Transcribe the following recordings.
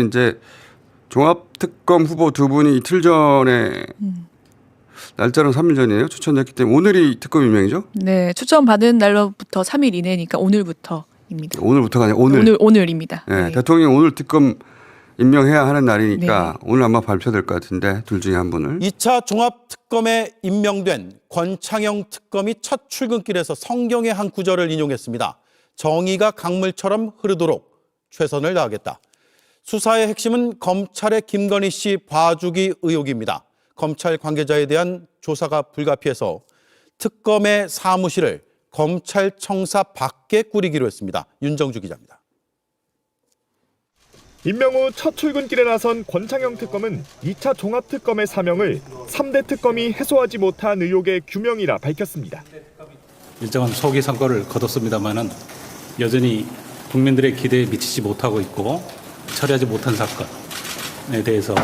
이제 종합특검 후보 두 분이 이틀 전에 날짜는 3일 전이에요. 추천됐기 때문에 오늘이 특검 임명이죠. 네, 추천 받은 날로부터 3일 이내니까 오늘부터입니다. 오늘부터가 아니라 오늘. 오늘 오늘입니다. 예, 네. 대통령이 오늘 특검 임명해야 하는 날이니까 네. 오늘 아마 발표될 것 같은데 둘 중에 한 분을. 2차 종합특검에 임명된 권창영 특검이 첫 출근길에서 성경의 한 구절을 인용했습니다. 정의가 강물처럼 흐르도록 최선을 다하겠다. 수사의 핵심은 검찰의 김건희 씨 봐주기 의혹입니다. 검찰 관계자에 대한 조사가 불가피해서 특검의 사무실을 검찰청사 밖에 꾸리기로 했습니다. 윤정주 기자입니다. 임명 후 첫 출근길에 나선 권창영 특검은 2차 종합특검의 사명을 3대 특검이 해소하지 못한 의혹의 규명이라 밝혔습니다. 일정한 소기 성과를 거뒀습니다만은 여전히 국민들의 기대에 미치지 못하고 있고 처리하지 못한 사건에 대해서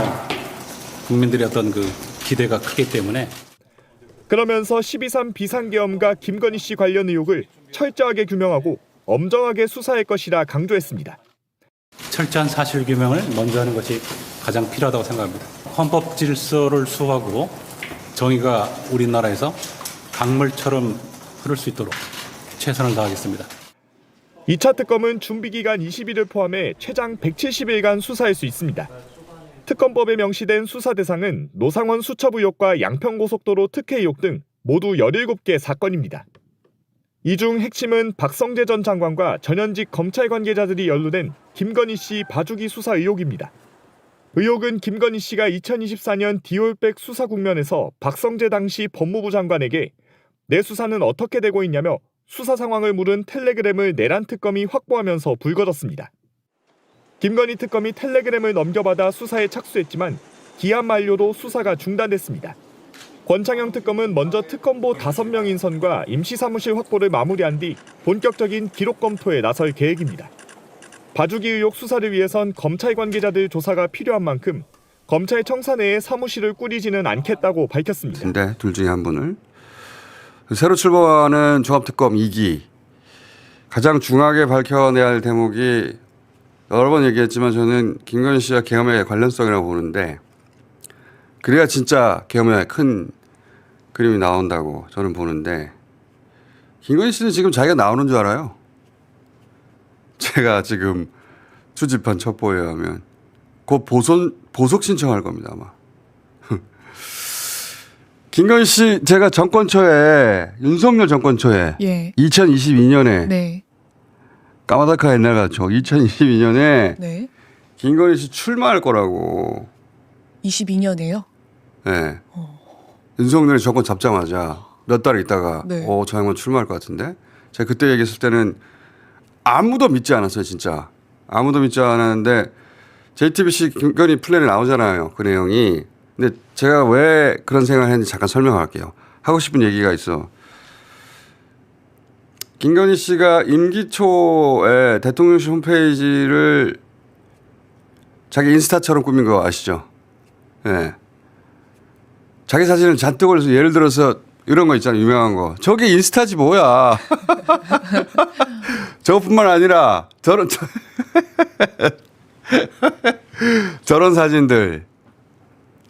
국민들의 어떤 그 기대가 크기 때문에 그러면서 12.3 비상계엄과 김건희 씨 관련 의혹을 철저하게 규명하고 엄정하게 수사할 것이라 강조했습니다. 철저한 사실 규명을 먼저 하는 것이 가장 필요하다고 생각합니다. 헌법 질서를 수호하고 정의가 우리나라에서 강물처럼 흐를 수 있도록 최선을 다하겠습니다. 2차 특검은 준비기간 20일을 포함해 최장 170일간 수사할 수 있습니다. 특검법에 명시된 수사 대상은 노상원 수첩 의혹과 양평고속도로 특혜 의혹 등 모두 17개 사건입니다. 이 중 핵심은 박성재 전 장관과 전현직 검찰 관계자들이 연루된 김건희 씨 봐주기 수사 의혹입니다. 의혹은 김건희 씨가 2024년 디올백 수사 국면에서 박성재 당시 법무부 장관에게 내 수사는 어떻게 되고 있냐며 수사 상황을 물은 텔레그램을 내란 특검이 확보하면서 불거졌습니다. 김건희 특검이 텔레그램을 넘겨받아 수사에 착수했지만 기한 만료로 수사가 중단됐습니다. 권창영 특검은 먼저 특검보 5명 인선과 임시사무실 확보를 마무리한 뒤 본격적인 기록 검토에 나설 계획입니다. 봐주기 의혹 수사를 위해선 검찰 관계자들 조사가 필요한 만큼 검찰 청사 내에 사무실을 꾸리지는 않겠다고 밝혔습니다. 근데 둘 중에 한 분을 새로 출범하는 종합특검 2기 가장 중하게 밝혀내야 할 대목이 여러 번 얘기했지만 저는 김건희 씨와 계엄의 관련성이라고 보는데 그래야 진짜 계엄의 큰 그림이 나온다고 저는 보는데 김건희 씨는 지금 자기가 나오는 줄 알아요. 제가 지금 수집한 첩보에 의하면 곧 보선 보석 신청할 겁니다 아마. 김건희 씨 제가 정권 초에 윤석열 정권 초에 예. 2022년에 네. 까마다카 옛날 같죠. 2022년에 네. 김건희 씨 출마할 거라고. 22년에요. 예. 윤석열이 정권 잡자마자 몇 달 있다가 네. 어, 저 양반 출마할 것 같은데. 제가 그때 얘기했을 때는 아무도 믿지 않았어요, 진짜. 아무도 믿지 않았는데 JTBC 김건희 플랜에 나오잖아요. 그 내용이. 근데 제가 왜 그런 생각을 했는지 잠깐 설명할게요. 하고 싶은 얘기가 있어. 김건희 씨가 임기 초에 대통령실 홈페이지를 자기 인스타처럼 꾸민 거 아시죠? 예. 자기 사진을 잔뜩 올려서 예를 들어서 이런 거 있잖아요. 유명한 거. 저게 인스타지 뭐야. 저뿐만 아니라 저런 저런 사진들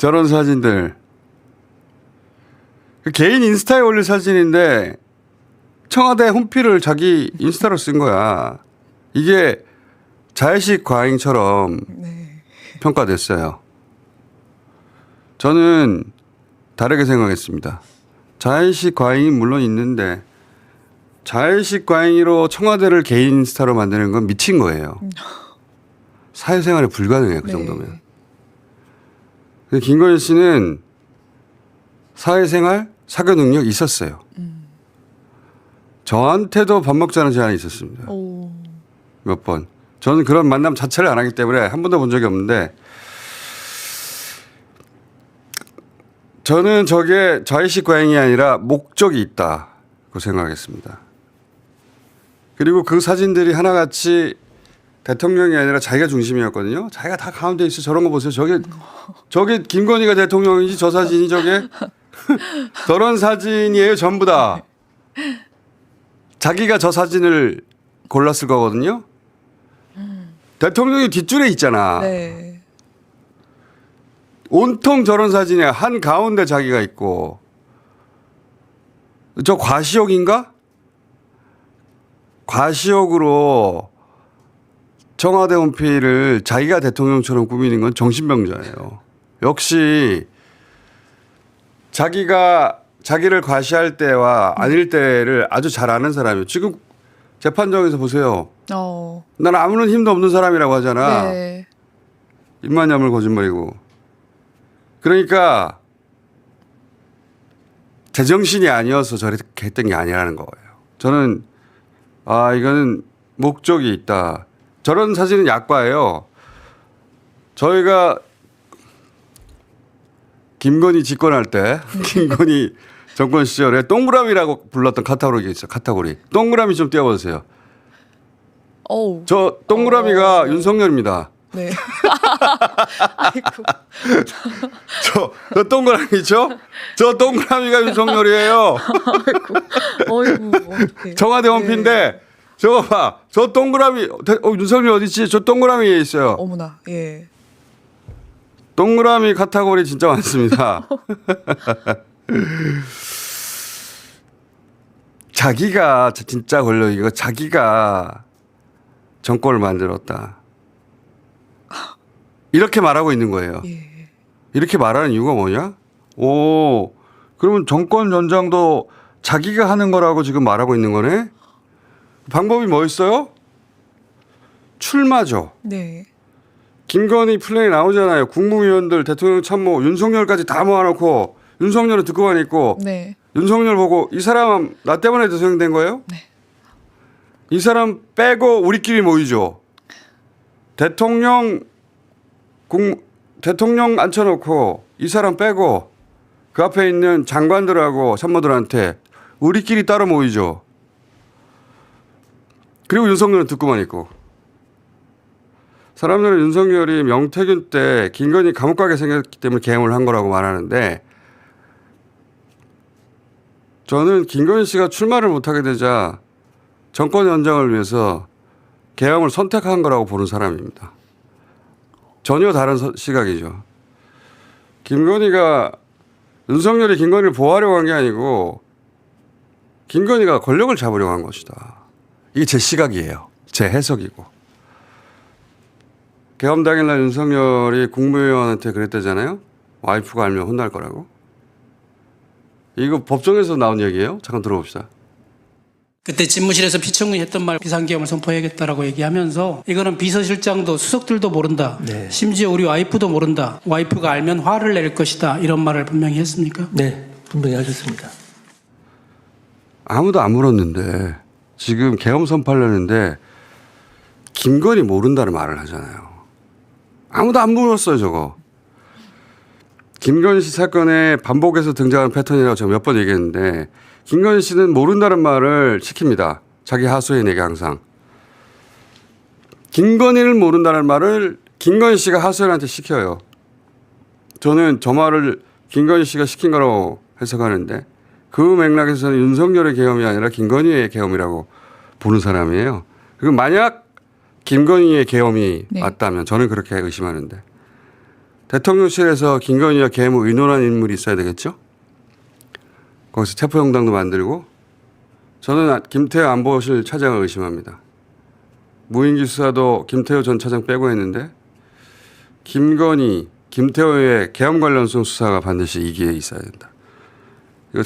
저런 사진들 그 개인 인스타에 올릴 사진인데 청와대 홈피를 자기 인스타로 쓴 거야. 이게 자의식 과잉처럼 네. 평가됐어요. 저는 다르게 생각했습니다. 자의식 과잉이 물론 있는데 자의식 과잉으로 청와대를 개인 스타로 만드는 건 미친 거예요. 사회생활에 불가능해요. 그 네. 정도면. 근데 김건희 씨는 사회생활 사교 능력 있었어요. 저한테도 밥 먹자는 제안이 있었습니다. 오. 몇 번. 저는 그런 만남 자체를 안 하기 때문에 한 번도 본 적이 없는데 저는 저게 자의식 과잉이 아니라 목적이 있다고 생각했습니다. 그리고 그 사진들이 하나같이 대통령이 아니라 자기가 중심이었거든요. 자기가 다 가운데 있어 저런 거 보세요. 저게 저게 김건희가 대통령이지 저 사진이 저게 저런 사진이에요 전부 다. 자기가 저 사진을 골랐을 거거든요. 대통령이 뒷줄에 있잖아. 네. 온통 저런 사진에 한 가운데 자기가 있고 저 과시욕인가? 과시욕으로 청와대 원피를 자기가 대통령처럼 꾸미는 건 정신병자예요. 역시 자기가 자기를 과시할 때와 아닐 때를 아주 잘 아는 사람이에요. 지금 재판정에서 보세요. 어. 난 아무런 힘도 없는 사람이라고 하잖아. 네. 입만 야물 거짓말이고. 그러니까 제정신이 아니어서 저렇게 했던 게 아니라는 거예요. 저는 아 이거는 목적이 있다. 저런 사진은 약과예요. 저희가 김건희 집권할 때 김건희 정권 시절에 동그라미라고 불렀던 카테고리가 있어요. 카테고리. 동그라미 좀 띄워보세요. 어우. 저 동그라미가 어. 윤석열입니다. 네. 아이고. 저, 저 동그라미죠? 저 동그라미가 윤석열이에요. 어이구. 어떡해. 청와대 원피인데 저거 봐. 저 동그라미 대- 어, 윤석열 어디 있지? 저 동그라미에 있어요. 어머나. 예. 동그라미 카테고리 진짜 많습니다. 자기가 진짜 권력 이거 자기가 정권을 만들었다. 이렇게 말하고 있는 거예요. 예. 이렇게 말하는 이유가 뭐냐? 오, 그러면 정권 연장도 자기가 하는 거라고 지금 말하고 있는 거네? 방법이 뭐 있어요? 출마죠. 네. 김건희 플랜이 나오잖아요. 국무위원들, 대통령 참모, 윤석열까지 다 모아놓고 윤석열은 듣고만 있고 네. 윤석열 보고 이 사람 나 때문에 대통령 거예요? 네. 이 사람 빼고 우리끼리 모이죠. 대통령 국 대통령 앉혀놓고 이 사람 빼고 그 앞에 있는 장관들하고 참모들한테 우리끼리 따로 모이죠. 그리고 윤석열은 듣고만 있고. 사람들은 윤석열이 명태균 때 김건희 감옥 가게 생겼기 때문에 개헌을 한 거라고 말하는데 저는 김건희 씨가 출마를 못하게 되자 정권 연장을 위해서 개헌을 선택한 거라고 보는 사람입니다. 전혀 다른 서- 시각이죠. 김건희가 윤석열이 김건희를 보호하려고 한 게 아니고 김건희가 권력을 잡으려고 한 것이다. 이게 제 시각이에요. 제 해석이고. 개헌 당일날 윤석열이 국무위원한테 그랬다잖아요. 와이프가 알면 혼날 거라고. 이거 법정에서 나온 얘기예요. 잠깐 들어봅시다. 그때 집무실에서 피청군이 했던 말 비상계엄을 선포해야겠다라고 얘기하면서 이거는 비서실장도 수석들도 모른다. 심지어 우리 와이프도 모른다. 와이프가 알면 화를 낼 것이다. 이런 말을 분명히 했습니까? 네, 분명히 하셨습니다. 아무도 안 물었는데 지금 계엄 선포하려는데 김건희 모른다는 말을 하잖아요. 아무도 안 물었어요 저거. 김건희 씨 사건에 반복해서 등장하는 패턴이라고 제가 몇 번 얘기했는데 김건희 씨는 모른다는 말을 시킵니다. 자기 하소연에게 항상. 김건희를 모른다는 말을 김건희 씨가 하소연한테 시켜요. 저는 저 말을 김건희 씨가 시킨 거라고 해석하는데 그 맥락에서는 윤석열의 계엄이 아니라 김건희의 계엄이라고 보는 사람이에요. 그리고 만약 김건희의 계엄이 네. 맞다면 저는 그렇게 의심하는데 대통령실에서 김건희와 계엄을 의논한 인물이 있어야 되겠죠? 거기서 체포영장도 만들고 저는 김태호 안보실 차장을 의심합니다. 무인기 수사도 김태호 전 차장 빼고 했는데 김건희, 김태호의 계엄 관련성 수사가 반드시 이기에 있어야 된다. 이거